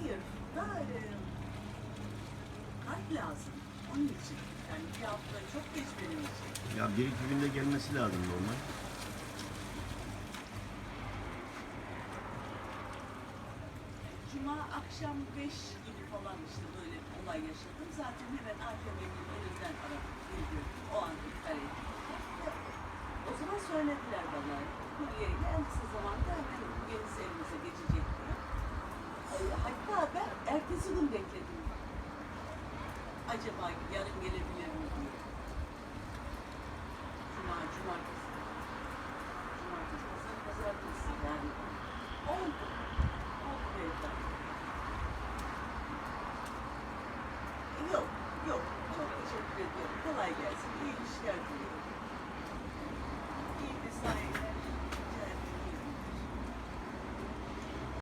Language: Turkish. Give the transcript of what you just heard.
Hayır, daha e, kart lazım. Onun için. Yani bir hafta çok geç benim için. Ya bir iki günde gelmesi lazım normal. Cuma akşam 5 gibi falan işte böyle bir olay yaşadım. Zaten hemen AKM'nin önünden aradım. O an iptal ettim. O zaman söylediler bana. Kuryeyle en kısa Ertesi gün bekledim. Acaba yarın gelebilir mi diye. Cuma, cumartesi. Cumartesi, pazar, pazartesi yani. Oldu. Oldu evden. Yok, yok. Çok teşekkür ediyorum. Kolay gelsin. İyi işler diliyorum.